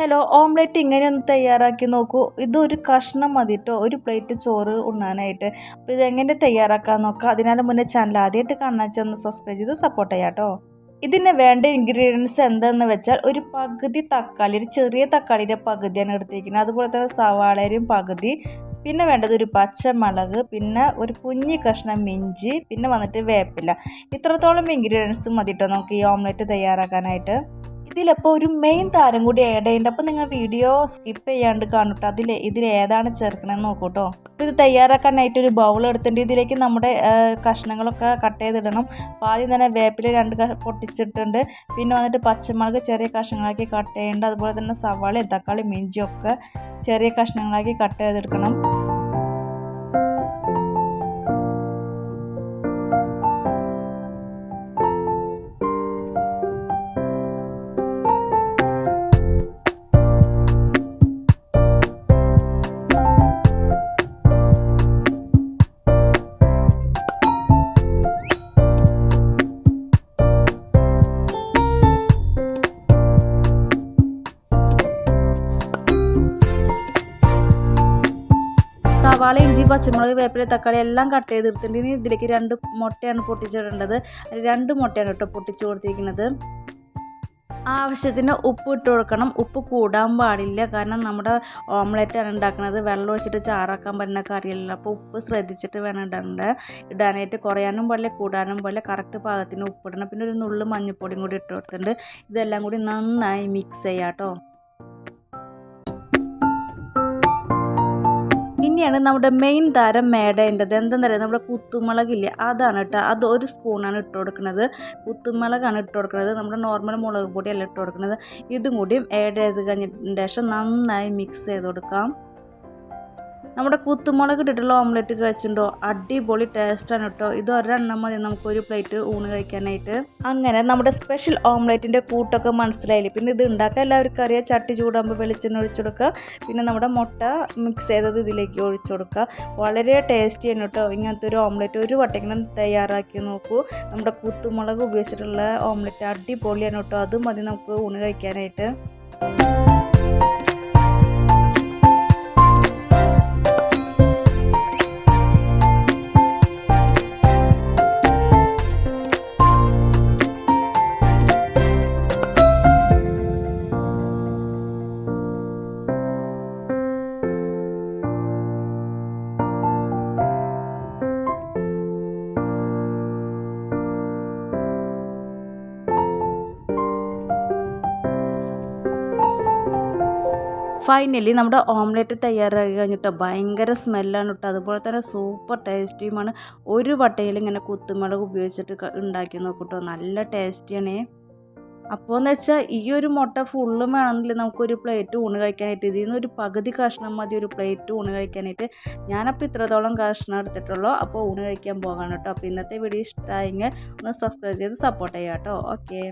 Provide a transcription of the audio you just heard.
Hello omelette ഇങ്ങനെ ഒന്ന് തയ്യാറാക്കി നോക്കൂ. ഇതൊരു കഷ്ണം മതി കേട്ടോ ഒരു പ്ലേറ്റ് ചോറ് ഉണ്ണാനായിട്ട്. അപ്പോൾ ഇതെങ്ങനെ തയ്യാറാക്കാൻ നോക്കാം? അതിനാൽ മുന്നേ ചാനൽ ആദ്യമായിട്ട് കാണാൻ ഒന്ന് സബ്സ്ക്രൈബ് ചെയ്ത് സപ്പോർട്ട് ചെയ്യാം കേട്ടോ ഇതിന് വേണ്ട ഇൻഗ്രീഡിയൻസ് എന്താണെന്ന് വെച്ചാൽ ഒരു പകുതി തക്കാളി ഒരു ചെറിയ തക്കാളിയുടെ പകുതിയാണ് എടുത്തിരിക്കുന്നത് അതുപോലെ തന്നെ സവാളയും പകുതി. പിന്നെ വേണ്ടത് ഒരു പച്ചമുളക് പിന്നെ ഒരു കുഞ്ഞി കഷ്ണം മിഞ്ചി പിന്നെ വന്നിട്ട് വേപ്പില. ഇത്രത്തോളം ഇൻഗ്രീഡിയൻസ് മതി കേട്ടോ നമുക്ക് ഈ ഓംലെറ്റ് തയ്യാറാക്കാനായിട്ട്. ഇതിലപ്പോൾ ഒരു മെയിൻ താരം കൂടി ആഡ് ചെയ്യുന്നുണ്ട് അപ്പോൾ നിങ്ങൾ വീഡിയോ സ്കിപ്പ് ചെയ്യാണ്ട് കാണൂട്ടോ. അതിൽ ഇതിൽ ഏതാണ് ചേർക്കണമെന്ന് നോക്കൂട്ടോ. ഇത് തയ്യാറാക്കാനായിട്ട് ഒരു ബൗൾ എടുത്തിട്ടുണ്ട്. ഇതിലേക്ക് നമ്മുടെ കഷ്ണങ്ങളൊക്കെ കട്ട് ചെയ്തിടണം. അപ്പോൾ ആദ്യം തന്നെ വേപ്പില രണ്ട് പൊട്ടിച്ചിട്ടുണ്ട്. പിന്നെ വന്നിട്ട് പച്ചമുളക് ചെറിയ കഷ്ണങ്ങളാക്കി കട്ട് ചെയ്യേണ്ടത് അതുപോലെ തന്നെ സവാളയും തക്കാളി മിഞ്ചിയൊക്കെ ചെറിയ കഷ്ണങ്ങളാക്കി കട്ട് ചെയ്തെടുക്കണം. സവാള ഇഞ്ചി പച്ചമുളക് വേപ്പില തക്കാളി എല്ലാം കട്ട് ചെയ്തെടുത്തിട്ടുണ്ട് ഇനി ഇതിലേക്ക് രണ്ട് മുട്ടയാണ് പൊട്ടിച്ചിടേണ്ടത്. രണ്ട് മുട്ടയാണ് കേട്ടോ പൊട്ടിച്ചു കൊടുത്തിരിക്കുന്നത്. ആവശ്യത്തിന് ഉപ്പ് ഇട്ട് കൊടുക്കണം. ഉപ്പ് കൂടാൻ പാടില്ല. കാരണം നമ്മുടെ ഓംലെറ്റാണ് ഉണ്ടാക്കുന്നത്. വെള്ളം ഒഴിച്ചിട്ട് ചാറാക്കാൻ പറ്റുന്ന കറിയല്ല. അപ്പോൾ ഉപ്പ് ശ്രദ്ധിച്ചിട്ട് വേണം ഇടേണ്ടത് ഇടാനായിട്ട് കുറയാനും പോലെ കൂടാനും പോലെ കറക്റ്റ് പാകത്തിന് ഉപ്പിടണം പിന്നെ ഒരു നുള്ളു മഞ്ഞൾപ്പൊടിയും കൂടി ഇട്ട് കൊടുത്തിട്ടുണ്ട്. ഇതെല്ലാം കൂടി നന്നായി മിക്സ് ചെയ്യാം കേട്ടോ. ഇനിയാണ് നമ്മുടെ മെയിൻ താരം മേടേണ്ടത് എന്താണെന്ന് പറയുക നമ്മുടെ കുത്തുമുളകില്ലേ അതാണ് കേട്ടോ അത് ഒരു സ്പൂണാണ് ഇട്ട് കൊടുക്കുന്നത്. കുത്തുമുളകാണ് ഇട്ട് കൊടുക്കുന്നത്. നമ്മുടെ നോർമൽ മുളക് പൊടിയല്ല ഇട്ട് കൊടുക്കുന്നത്. ഇതും കൂടിയും ആഡ് ചെയ്ത് ശേഷം നന്നായി മിക്സ് ചെയ്ത് കൊടുക്കാം. നമ്മുടെ കുത്തുമുളക് ഇട്ടിട്ടുള്ള ഓംലെറ്റ് കഴിച്ചിട്ടുണ്ടോ? അടിപൊളി ടേസ്റ്റാണ് കേട്ടോ ഇത് ഒരെണ്ണം മതി. നമുക്ക് ഒരു പ്ലേറ്റ് ഊണ് കഴിക്കാനായിട്ട്. അങ്ങനെ നമ്മുടെ സ്പെഷ്യൽ ഓംലെറ്റിന്റെ കൂട്ടൊക്കെ മനസ്സിലായില്ലേ? പിന്നെ ഇത് ഉണ്ടാക്കാൻ എല്ലാവർക്കും അറിയാം. ചട്ടി ചൂടാകുമ്പോൾ വെളിച്ചെണ്ണ ഒഴിച്ചു കൊടുക്കുക. പിന്നെ നമ്മുടെ മുട്ട മിക്സ് ചെയ്തത് ഇതിലേക്ക് ഒഴിച്ചു കൊടുക്കുക. വളരെ ടേസ്റ്റിയാണ് കേട്ടോ ഇങ്ങനത്തെ ഒരു ഓംലെറ്റ് ഒരു വട്ടെങ്കിലും തയ്യാറാക്കി നോക്കൂ. നമ്മുടെ കുത്തുമുളക് ഉപയോഗിച്ചിട്ടുള്ള ഓംലെറ്റ് അടിപൊളിയാണ് കേട്ടോ അതും മതി നമുക്ക് ഊണ് കഴിക്കാനായിട്ട്. ഫൈനലി നമ്മുടെ ഓംലെറ്റ് തയ്യാറാക്കി കഴിഞ്ഞിട്ട്? ഭയങ്കര സ്മെല്ലാണ് കേട്ടോ അതുപോലെ തന്നെ സൂപ്പർ ടേസ്റ്റിയുമാണ് ഒരു വട്ടയിൽ ഇങ്ങനെ കുത്തുമുളക് ഉപയോഗിച്ചിട്ട് ഉണ്ടാക്കി നോക്കൂട്ടോ. നല്ല ടേസ്റ്റിയാണേ അപ്പോൾ എന്ന് വെച്ചാൽ ഈ ഒരു മുട്ട ഫുള്ളും വേണമെന്നില്ല നമുക്കൊരു പ്ലേറ്റ് ഊണ് കഴിക്കാനായിട്ട് ഇതിൽ നിന്ന് ഒരു പകുതി കഷ്ണം മതി ഒരു പ്ലേറ്റ് ഊണ് കഴിക്കാനായിട്ട്. ഞാനപ്പോൾ ഇത്രത്തോളം കഷ്ണം എടുത്തിട്ടുള്ളൂ. അപ്പോൾ ഊണ് കഴിക്കാൻ പോകാൻ കേട്ടോ അപ്പോൾ ഇന്നത്തെ വീഡിയോ ഇഷ്ടമായെങ്കിൽ ഒന്ന് സബ്സ്ക്രൈബ് ചെയ്ത് സപ്പോർട്ട് ചെയ്യാം കേട്ടോ ഓക്കെ